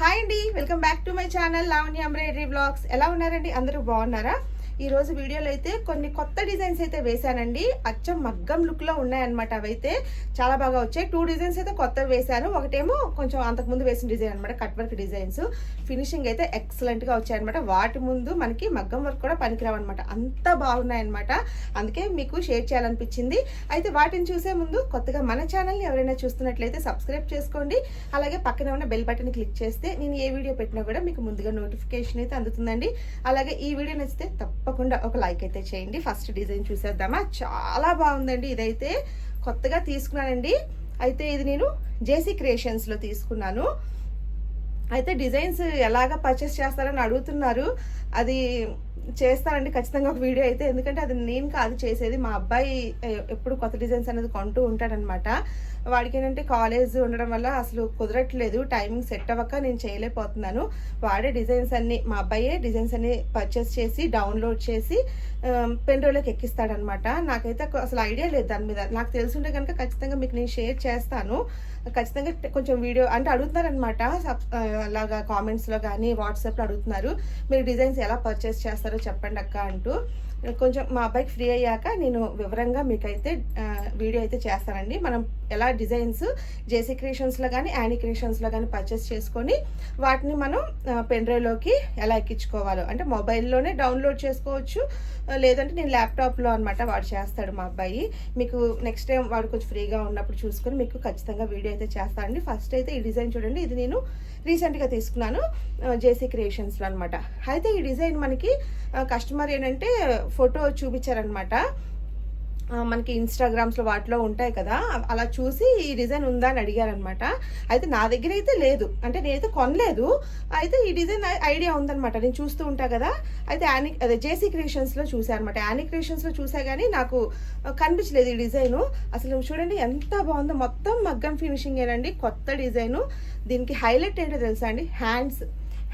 Hi అండి welcome back to my channel Lavanya embroidery blogs ఎలా ఉన్నారండి? అందరూ బాగున్నారా? ఈరోజు వీడియోలో అయితే కొన్ని కొత్త డిజైన్స్ అయితే వేశానండి. అచ్చం మగ్గం లుక్లో ఉన్నాయన్నమాట అవైతే. చాలా బాగా వచ్చాయి. టూ డిజైన్స్ అయితే కొత్తవి వేశాను. ఒకటేమో కొంచెం అంతకుముందు వేసిన డిజైన్ అనమాట కట్ వర్క్ డిజైన్స్ ఫినిషింగ్ అయితే ఎక్సలెంట్గా వచ్చాయన్నమాట. వాటి ముందు మనకి మగ్గం వర్క్ కూడా పనికిరావు అనమాట అంత బాగున్నాయన్నమాట. అందుకే మీకు షేర్ చేయాలనిపించింది. అయితే వాటిని చూసే ముందు కొత్తగా మన ఛానల్ని ఎవరైనా చూస్తున్నట్లయితే సబ్స్క్రైబ్ చేసుకోండి. అలాగే పక్కనే ఉన్న బెల్ బటన్ క్లిక్ చేస్తే నేను ఏ వీడియో పెట్టినా కూడా మీకు ముందుగా నోటిఫికేషన్ అయితే అందుతుందండి. అలాగే ఈ వీడియో నచ్చితే తప్పకుండా ఒక లైక్ అయితే చేయండి. ఫస్ట్ డిజైన్ చూసేద్దామా? చాలా బాగుందండి ఇదైతే. కొత్తగా తీసుకున్నానండి. అయితే ఇది నేను జేసీ క్రియేషన్స్లో తీసుకున్నాను. అయితే డిజైన్స్ ఎలాగ పర్చేస్ చేస్తారని అడుగుతున్నారు. అది చేస్తానండి ఖచ్చితంగా ఒక వీడియో అయితే. ఎందుకంటే అది నేను కాదు చేసేది. మా అబ్బాయి ఎప్పుడు కొత్త డిజైన్స్ అనేది కొంటూ ఉంటాడనమాట వాడికి ఏంటంటే కాలేజ్ ఉండడం వల్ల అసలు కుదరట్లేదు టైమింగ్ సెట్ అవ్వక నేను చేయలేకపోతున్నాను. వాడే డిజైన్స్ అన్ని మా అబ్బాయే డిజైన్స్ అన్ని పర్చేస్ చేసి డౌన్లోడ్ చేసి పెన్ ఎక్కిస్తాడనమాట. నాకైతే అసలు- అసలు ఐడియా లేదు దాని మీద. నాకు తెలుసుంటే కనుక ఖచ్చితంగా మీకు నేను షేర్ చేస్తాను. ఖచ్చితంగా కొంచెం వీడియో అంటే అడుగుతున్నారనమాట. సబ్ అలాగా కామెంట్స్లో కానీ వాట్సాప్లో అడుగుతున్నారు. మీరు డిజైన్స్ ఎలా పర్చేస్ చేస్తారో చెప్పండి అక్క అంటూ. కొంచెం మా అబ్బాయికి ఫ్రీ అయ్యాక నేను వివరంగా మీకైతే వీడియో అయితే చేస్తానండి. మనం ఎలా డిజైన్స్ జేసీ క్రియేషన్స్లో కానీ యానీ క్రియేషన్స్లో కానీ పర్చేస్ చేసుకొని వాటిని మనం పెన్డ్రైవ్లోకి ఎలా ఎక్కించుకోవాలో. అంటే మొబైల్లోనే డౌన్లోడ్ చేసుకోవచ్చు. లేదంటే నేను ల్యాప్టాప్లో అనమాట వాడు చేస్తాడు మా అబ్బాయి. మీకు నెక్స్ట్ టైం వాడు కొంచెం ఫ్రీగా ఉన్నప్పుడు చూసుకొని మీకు ఖచ్చితంగా వీడియో అయితే చేస్తానండి ఫస్ట్ అయితే ఈ డిజైన్ చూడండి. ఇది నేను రీసెంట్గా తీసుకున్నాను జేసీ క్రియేషన్స్లో అనమాట అయితే ఈ డిజైన్ మనకి కస్టమర్ ఏంటంటే ఫోటో చూపించారనమాట మనకి ఇన్స్టాగ్రామ్స్లో వాటిలో ఉంటాయి కదా అలా చూసి ఈ డిజైన్ ఉందా అని అడిగారనమాట. అయితే నా దగ్గర అయితే లేదు. అంటే నేనైతే కొనలేదు. అయితే ఈ డిజైన్ ఐడియా ఉందనమాట. నేను చూస్తూ ఉంటా కదా. అయితే యానీ అదే జేసీ క్రియేషన్స్లో చూసాను అనమాట యానీ క్రియేషన్స్లో చూసా కానీ నాకు కనిపించలేదు ఈ డిజైను. అసలు చూడండి ఎంత బాగుందో. మొత్తం మగ్గం ఫినిషింగ్ ఏనండి. కొత్త డిజైను. దీనికి హైలైట్ ఏంటో తెలుసా అండి? హ్యాండ్స్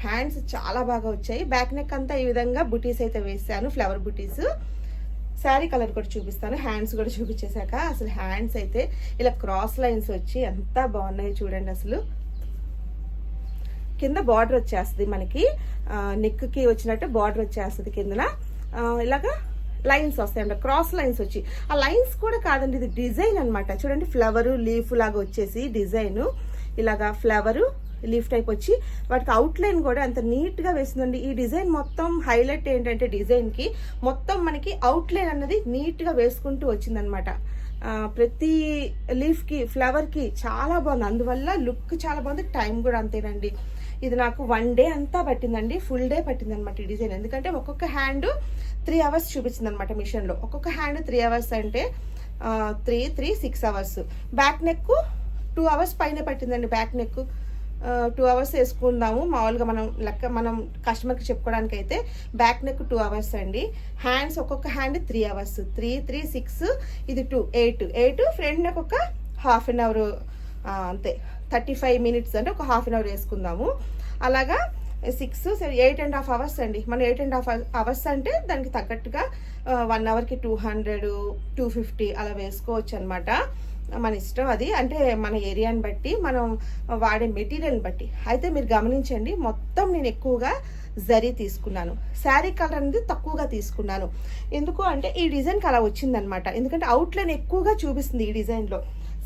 హ్యాండ్స్ చాలా బాగా వచ్చాయి. బ్యాక్ నెక్ అంతా ఈ విధంగా బుటీస్ అయితే వేసాను ఫ్లవర్ బుటీస్ శారీ కలర్ కూడా చూపిస్తాను. హ్యాండ్స్ కూడా చూపించేశాక అసలు హ్యాండ్స్ అయితే ఇలా క్రాస్ లైన్స్ వచ్చి ఎంత బాగున్నాయి చూడండి అసలు. కింద బార్డర్ వచ్చేస్తుంది మనకి. నెక్కి వచ్చినట్టు బార్డర్ వచ్చేస్తుంది కిందన. ఇలాగా లైన్స్ వస్తాయంట క్రాస్ లైన్స్ వచ్చి. ఆ లైన్స్ కూడా కాదండి ఇది డిజైన్ అనమాట చూడండి ఫ్లవరు లీఫ్ లాగా వచ్చేసి డిజైను ఇలాగా ఫ్లవరు లీఫ్ టైప్ వచ్చి వాటికి అవుట్లైన్ కూడా అంత నీట్గా వేసిందండి. ఈ డిజైన్ మొత్తం హైలైట్ ఏంటంటే డిజైన్కి మొత్తం మనకి అవుట్లైన్ అన్నది నీట్గా వేసుకుంటూ వచ్చిందనమాట ప్రతి లీఫ్కి ఫ్లవర్కి చాలా బాగుంది. అందువల్ల లుక్ చాలా బాగుంది టైం కూడా అంతేనండి. ఇది నాకు వన్ డే అంతా పట్టిందండి ఫుల్ డే పట్టింది అనమాట ఈ డిజైన్. ఎందుకంటే ఒక్కొక్క హ్యాండ్ త్రీ అవర్స్ చూపించింది అనమాట మిషన్లో. ఒక్కొక్క హ్యాండ్ త్రీ అవర్స్ అంటే three three six hours back neck two hours పైన పట్టిందండి బ్యాక్ నెక్ టూ అవర్స్ వేసుకుందాము. మామూలుగా మనం లెక్క మనం కస్టమర్కి చెప్పుకోవడానికి అయితే బ్యాక్ నెక్ టూ అవర్స్ అండి. హ్యాండ్స్ ఒక్కొక్క hand three hours three three six ఇది two eight eight front neck ఒక హాఫ్ అన్ అవర్ అంతే. థర్టీ ఫైవ్ మినిట్స్ అంటే ఒక హాఫ్ అన్ అవర్ వేసుకుందాము. అలాగా six eight and half hours అండి. మనం ఎయిట్ అండ్ హాఫ్ అవర్స్ అంటే దానికి తగ్గట్టుగా వన్ అవర్కి టూ హండ్రెడ్ టూ ఫిఫ్టీ అలా వేసుకోవచ్చు అనమాట మన ఇష్టం అది. అంటే మన ఏరియాని బట్టి మనం వాడే మెటీరియల్ని బట్టి. అయితే మీరు గమనించండి మొత్తం నేను ఎక్కువగా జరీ తీసుకున్నాను. శారీ కలర్ అనేది తక్కువగా తీసుకున్నాను. ఎందుకు అంటే ఈ డిజైన్కి అలా వచ్చిందనమాట. ఎందుకంటే అవుట్లైన్ ఎక్కువగా చూపిస్తుంది ఈ డిజైన్లో.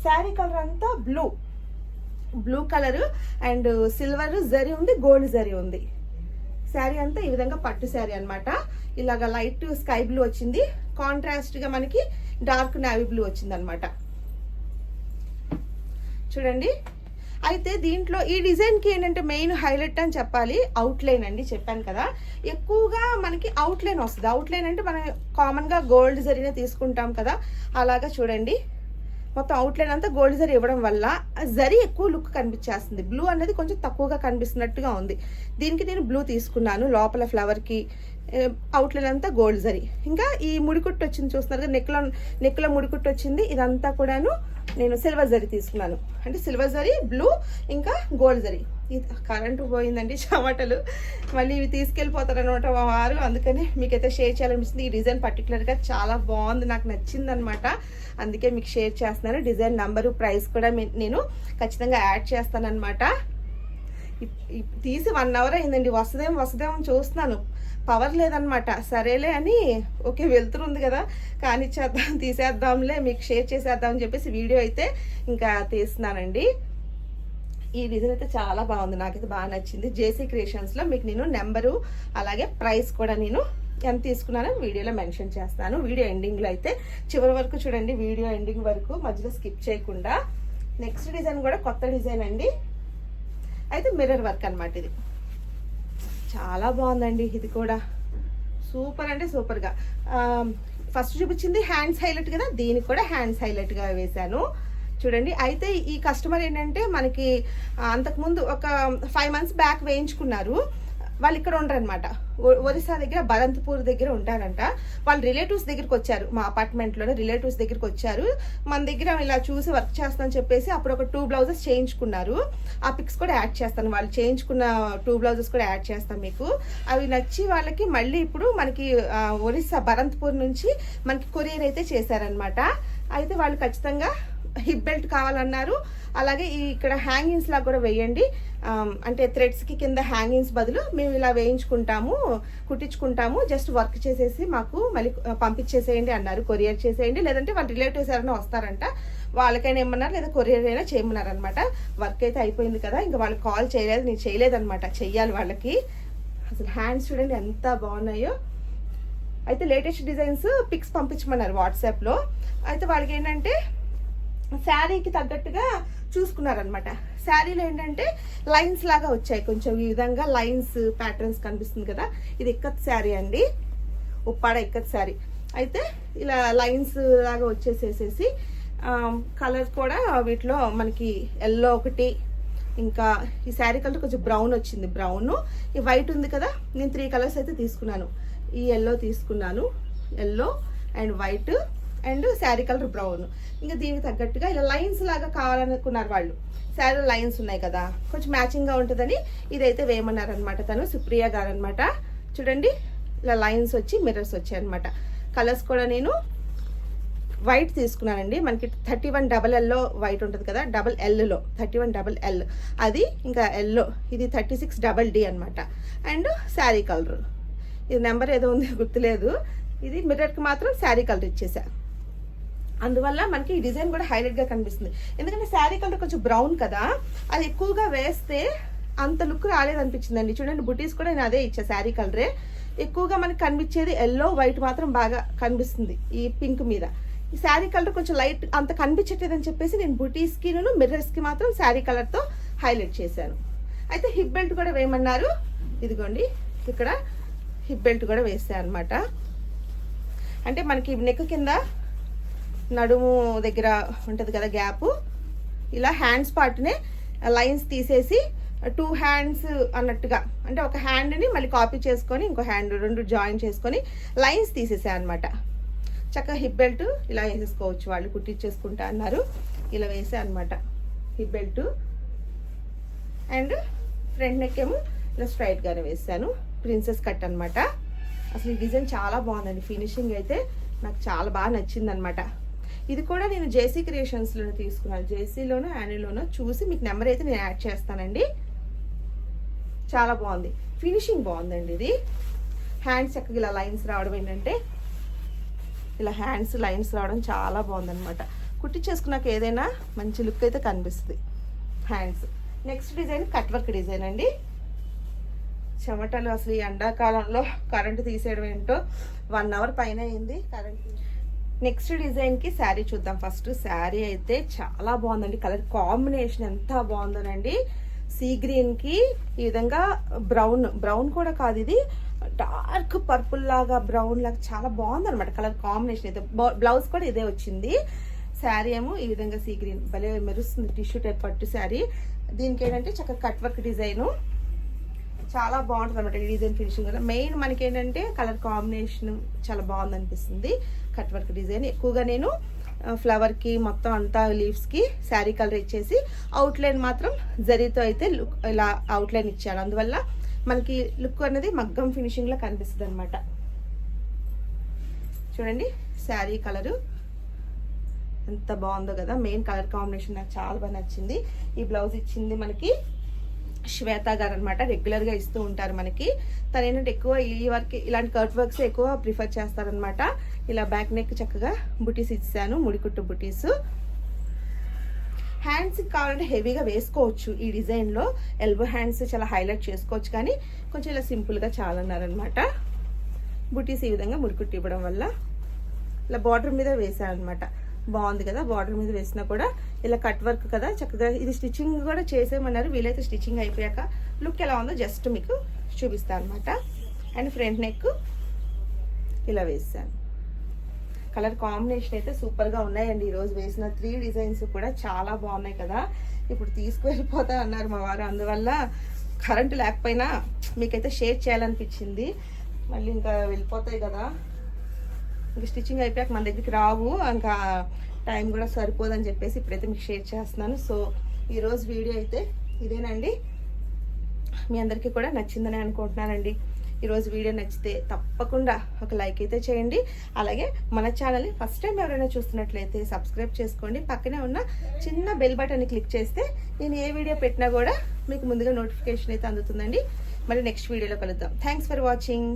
శారీ కలర్ అంతా blue blue colour and silver zari ఉంది గోల్డ్ జరీ ఉంది. శారీ అంతా ఈ విధంగా పట్టు శారీ అన్నమాట ఇలాగ లైట్ స్కై బ్లూ వచ్చింది. కాంట్రాస్ట్గా మనకి డార్క్ నావీ బ్లూ వచ్చింది అనమాట చూడండి. అయితే దీంట్లో ఈ డిజైన్కి ఏంటంటే మెయిన్ హైలైట్ అని చెప్పాలి అవుట్లైన్ అండి చెప్పాను కదా. ఎక్కువగా మనకి అవుట్లైన్ వస్తుంది. అవుట్లైన్ అంటే మనం కామన్గా గోల్డ్ జరీనే తీసుకుంటాం కదా. అలాగా చూడండి. మొత్తం అవుట్లైన్ అంతా గోల్డ్ జరీ ఇవ్వడం వల్ల జరీ ఎక్కువ లుక్ కనిపించేస్తుంది. బ్లూ అనేది కొంచెం తక్కువగా కనిపిస్తున్నట్టుగా ఉంది. దీనికి నేను బ్లూ తీసుకున్నాను. లోపల ఫ్లవర్కి అవుట్లైన్ అంతా గోల్డ్ జరీ. ఇంకా ఈ ముడికుట్టు వచ్చింది చూస్తున్నారు కదా నెక్లో నెక్లో ముడికుట్టు వచ్చింది. ఇదంతా కూడాను నేను సిల్వర్ జరీ తీసుకున్నాను. అంటే సిల్వర్ జరీ బ్లూ ఇంకా గోల్డ్ జరీ. ఇది కరెంటు పోయిందండి చెమటలు. మళ్ళీ ఇవి తీసుకెళ్ళిపోతారనమాట వారు. అందుకని మీకైతే షేర్ చేయాలనిపిస్తుంది. ఈ డిజైన్ పర్టికులర్గా చాలా బాగుంది. నాకు నచ్చింది అనమాట అందుకే మీకు షేర్ చేస్తున్నాను. డిజైన్ నంబరు ప్రైస్ కూడా నేను ఖచ్చితంగా యాడ్ చేస్తాను అనమాట తీసి వన్ అవర్ అయిందండి. వస్తుందేమో వస్తుందేమో అని చూస్తున్నాను. పవర్ లేదనమాట సరేలే అని ఓకే వెళ్తుంది కదా కానీ తీసేద్దాంలే మీకు షేర్ చేసేద్దాం అని చెప్పేసి వీడియో అయితే ఇంకా తీస్తున్నానండి. ఈ డిజైన్ అయితే చాలా బాగుంది. నాకైతే బాగా నచ్చింది. జేసీ క్రియేషన్స్లో మీకు నేను నెంబరు అలాగే ప్రైస్ కూడా నేను ఎంత తీసుకున్నానో వీడియోలో మెన్షన్ చేస్తాను. వీడియో ఎండింగ్లో అయితే చివరి వరకు చూడండి. వీడియో ఎండింగ్ వరకు మధ్యలో స్కిప్ చేయకుండా. నెక్స్ట్ డిజైన్ కూడా కొత్త డిజైన్ అండి. అయితే మిర్రర్ వర్క్ అన్నమాట ఇది. చాలా బాగుందండి ఇది కూడా. సూపర్ అంటే సూపర్గా. ఫస్ట్ చూపించింది హ్యాండ్స్ హైలైట్ కదా దీనికి కూడా హ్యాండ్స్ హైలైట్గా వేశాను. చూడండి అయితే ఈ కస్టమర్ ఏంటంటే మనకి అంతకుముందు ఒక ఫైవ్ మంత్స్ బ్యాక్ వేయించుకున్నారు. వాళ్ళు ఇక్కడ ఉండరు అనమాట ఒరిస్సా దగ్గర బలంతపూర్ దగ్గర ఉంటారంట. వాళ్ళ రిలేటివ్స్ దగ్గరికి వచ్చారు. మా అపార్ట్మెంట్లోనే రిలేటివ్స్ దగ్గరికి వచ్చారు. మన దగ్గర ఇలా చూసి వర్క్ చేస్తానని చెప్పేసి అప్పుడు ఒక టూ బ్లౌజెస్ చేయించుకున్నారు. ఆ పిక్స్ కూడా యాడ్ చేస్తాను. వాళ్ళు చేయించుకున్న టూ బ్లౌజెస్ కూడా యాడ్ చేస్తాను మీకు. అవి నచ్చి వాళ్ళకి మళ్ళీ ఇప్పుడు మనకి ఒరిస్సా బరంతపూర్ నుంచి మనకి కొరియర్ అయితే చేశారనమాట అయితే వాళ్ళు ఖచ్చితంగా హిప్ బెల్ట్ కావాలన్నారు. అలాగే ఈ ఇక్కడ హ్యాంగింగ్స్ లాగా కూడా వేయండి. అంటే థ్రెడ్స్కి కింద హ్యాంగింగ్స్ బదులు మేము ఇలా వేయించుకుంటాము కుట్టించుకుంటాము. జస్ట్ వర్క్ చేసేసి మాకు మళ్ళీ పంపించేసేయండి అన్నారు. కొరియర్ చేసేయండి. లేదంటే వాళ్ళ రిలేటివ్స్ ఎవరైనా వస్తారంట. వాళ్ళకైనా ఏమన్నారు లేదా కొరియర్ అయినా చేయమన్నారు అనమాట వర్క్ అయితే అయిపోయింది కదా ఇంకా వాళ్ళకి కాల్ చేయలేదు నేను చేయలేదనమాట. చెయ్యాలి వాళ్ళకి. అసలు హ్యాండ్స్ చూడండి ఎంత బాగున్నాయో. అయితే లేటెస్ట్ డిజైన్స్ పిక్స్ పంపించమన్నారు వాట్సాప్లో అయితే వాళ్ళకి ఏంటంటే శారీకి తగ్గట్టుగా చూసుకున్నారనమాట శారీలో ఏంటంటే లైన్స్ లాగా వచ్చాయి. కొంచెం ఈ విధంగా లైన్స్ ప్యాటర్న్స్ కనిపిస్తుంది కదా. ఇది ఇక్కత్ శారీ అండి. ఉప్పాడ ఇక్కత్ శారీ. అయితే ఇలా లైన్స్ లాగా వచ్చేసేసేసి కలర్ కూడా వీటిలో మనకి ఎల్లో ఒకటి ఇంకా ఈ శారీ కలర్ కొంచెం బ్రౌన్ వచ్చింది. బ్రౌన్. ఈ వైట్ ఉంది కదా. నేను త్రీ కలర్స్ అయితే తీసుకున్నాను. ఈ ఎల్లో తీసుకున్నాను. Yellow and white. And sari colour brown. ఇంకా దీనికి తగ్గట్టుగా ఇలా లైన్స్ లాగా కావాలనుకున్నారు వాళ్ళు. శారీ లైన్స్ ఉన్నాయి కదా కొంచెం మ్యాచింగ్గా ఉంటుందని ఇదైతే వేయమన్నారనమాట తను సుప్రియ గారు అనమాట చూడండి ఇలా లైన్స్ వచ్చి మిర్రర్స్ వచ్చాయి అనమాట కలర్స్ కూడా నేను వైట్ తీసుకున్నానండి. మనకి thirty one double yellow white ఉంటుంది కదా double yellow thirty one double L అది ఇంకా ఎల్లో ఇది థర్టీ సిక్స్ డబల్ డి అనమాట అండ్ శారీ కలర్. ఇది నెంబర్ ఏదో ఉంది గుర్తులేదు. ఇది మిర్రర్కి మాత్రం శారీ కలర్ ఇచ్చేసా. అందువల్ల మనకి ఈ డిజైన్ కూడా హైలైట్గా కనిపిస్తుంది. ఎందుకంటే శారీ కలర్ కొంచెం బ్రౌన్ కదా అది ఎక్కువగా వేస్తే అంత లుక్ రాలేదనిపించిందండి. చూడండి బుటీస్ కూడా నేను అదే ఇచ్చా శారీ కలరే. ఎక్కువగా మనకి కనిపించేది ఎల్లో వైట్ మాత్రం బాగా కనిపిస్తుంది ఈ పింక్ మీద. ఈ శారీ కలర్ కొంచెం లైట్ అంత కనిపించట్లేదని చెప్పేసి నేను బుటీస్కి మిర్రర్స్కి మాత్రం శారీ కలర్తో హైలైట్ చేశాను. అయితే హిప్ బెల్ట్ కూడా వేయమన్నారు. ఇదిగోండి ఇక్కడ హిప్ బెల్ట్ కూడా వేసాను అనమాట అంటే మనకి నెక్ కింద నడుము దగ్గర ఉంటుంది కదా గ్యాప్. ఇలా హ్యాండ్స్ పార్ట్నే లైన్స్ తీసేసి టూ హ్యాండ్స్ అన్నట్టుగా అంటే ఒక హ్యాండ్ని మళ్ళీ కాపీ చేసుకొని ఇంకో హ్యాండ్ రెండు జాయిన్ చేసుకొని లైన్స్ తీసేసా అనమాట చక్కగా హిప్ బెల్ట్ ఇలా వేసేసుకోవచ్చు వాళ్ళు కుట్టించేసుకుంటా అన్నారు. ఇలా వేసే అనమాట hip belt and front neck ఏమో ఇలా స్ట్రైట్గానే వేసాను. ప్రిన్సెస్ కట్ అనమాట అసలు ఈ డిజైన్ చాలా బాగుందండి. ఫినిషింగ్ అయితే నాకు చాలా బాగా నచ్చింది అనమాట ఇది కూడా నేను జేసీ క్రియేషన్స్లోనే తీసుకున్నాను. జేసీలోనో యానీలోనో చూసి మీకు నెంబర్ అయితే నేను యాడ్ చేస్తానండి. చాలా బాగుంది. ఫినిషింగ్ బాగుందండి ఇది. హ్యాండ్స్ చక్కగా ఇలా లైన్స్ రావడం ఏంటంటే ఇలా హ్యాండ్స్ లైన్స్ రావడం చాలా బాగుందనమాట కుట్టించేసుకున్నాక ఏదైనా మంచి లుక్ అయితే కనిపిస్తుంది. Hands. Next design cut work design అండి. చెమటలు అసలు ఈ ఎండాకాలంలో కరెంటు తీసేయడం ఏంటో వన్ అవర్ పైన అయింది. కరెంట్ నెక్స్ట్ డిజైన్కి శారీ చూద్దాం. ఫస్ట్ శారీ అయితే చాలా బాగుందండి. కలర్ కాంబినేషన్ ఎంత బాగుందోనండి. సీ గ్రీన్కి ఈ విధంగా బ్రౌన్ బ్రౌన్ కూడా కాదు ఇది. డార్క్ పర్పుల్ లాగా బ్రౌన్ లాగా చాలా బాగుంది అనమాట కలర్ కాంబినేషన్ అయితే. బ్లౌజ్ కూడా ఇదే వచ్చింది. శారీ ఏమో ఈ విధంగా సీ గ్రీన్. భలే మెరుస్తుంది టిష్యూ టైప్ పట్టు శారీ. దీనికి ఏంటంటే చక్కగా కట్ వర్క్ డిజైను. చాలా బాగుంటుంది అనమాట ఈ డిజైన్ ఫినిషింగ్ వల్ల. మెయిన్ మనకి ఏంటంటే కలర్ కాంబినేషన్ చాలా బాగుంది అనిపిస్తుంది కట్ వర్క్ డిజైన్. ఎక్కువగా నేను ఫ్లవర్కి మొత్తం అంతా లీవ్స్కి శారీ కలర్ ఇచ్చేసి అవుట్లైన్ మాత్రం జరీతో అయితే లుక్ ఇలా అవుట్లైన్ ఇచ్చాను అందువల్ల మనకి లుక్ అనేది మగ్గం ఫినిషింగ్లో కనిపిస్తుంది అనమాట చూడండి శారీ కలరు ఎంత బాగుందో కదా. మెయిన్ కలర్ కాంబినేషన్ నాకు చాలా బాగా నచ్చింది. ఈ బ్లౌజ్ ఇచ్చింది మనకి శ్వేత గారు అనమాట రెగ్యులర్గా ఇస్తూ ఉంటారు మనకి. తను ఏంటంటే ఎక్కువ ఈ వర్క్ ఇలాంటి కర్ట్ వర్క్స్ ఎక్కువ ప్రిఫర్ చేస్తారనమాట. ఇలా బ్యాక్ నెక్ చక్కగా బుటీస్ ఇచ్చాను ముడికుట్టు బుటీస్. హ్యాండ్స్ కావాలంటే హెవీగా వేసుకోవచ్చు ఈ డిజైన్లో. ఎల్బో హ్యాండ్స్ చాలా హైలైట్ చేసుకోవచ్చు కానీ కొంచెం ఇలా సింపుల్గా చాలన్నారనమాట. బుటీస్ ఈ విధంగా ముడికుట్టి ఇవ్వడం వల్ల. ఇలా బార్డర్ మీద వేసాను అనమాట బాగుంది కదా బార్డర్ మీద వేసినా కూడా. ఇలా కట్ వర్క్ కదా చక్కగా ఇది స్టిచ్చింగ్ కూడా చేసేయమన్నారు. వీలైతే స్టిచ్చింగ్ అయిపోయాక లుక్ ఎలా ఉందో జస్ట్ మీకు చూపిస్తాను అనమాట అండ్ ఫ్రంట్ నెక్ ఇలా వేసాను. కలర్ కాంబినేషన్ అయితే సూపర్గా ఉన్నాయండి. ఈరోజు వేసిన త్రీ డిజైన్స్ కూడా చాలా బాగున్నాయి కదా. ఇప్పుడు తీసుకువెళ్ళిపోతా అన్నారు మా వారు. అందువల్ల కరెంటు లేకపోయినా మీకైతే షేర్ చేయాలనిపించింది. మళ్ళీ ఇంకా వెళ్ళిపోతాయి కదా. ఇంకా స్టిచ్చింగ్ అయిపోయాక మన దగ్గరికి రావు. ఇంకా టైం కూడా సరిపోదని చెప్పేసి ఇప్పుడైతే మీకు షేర్ చేస్తున్నాను. సో ఈరోజు వీడియో అయితే ఇదేనండి. మీ అందరికీ కూడా నచ్చిందని అనుకుంటున్నానండి. ఈరోజు వీడియో నచ్చితే తప్పకుండా ఒక లైక్ అయితే చేయండి. అలాగే మన ఛానల్ని ఫస్ట్ టైం ఎవరైనా చూస్తున్నట్లయితే సబ్స్క్రైబ్ చేసుకోండి. పక్కనే ఉన్న చిన్న బెల్ బటన్ని క్లిక్ చేస్తే నేను ఏ వీడియో పెట్టినా కూడా మీకు ముందుగా నోటిఫికేషన్ అయితే అందుతుందండి. మరి నెక్స్ట్ వీడియోలో కలుద్దాం. Thanks for watching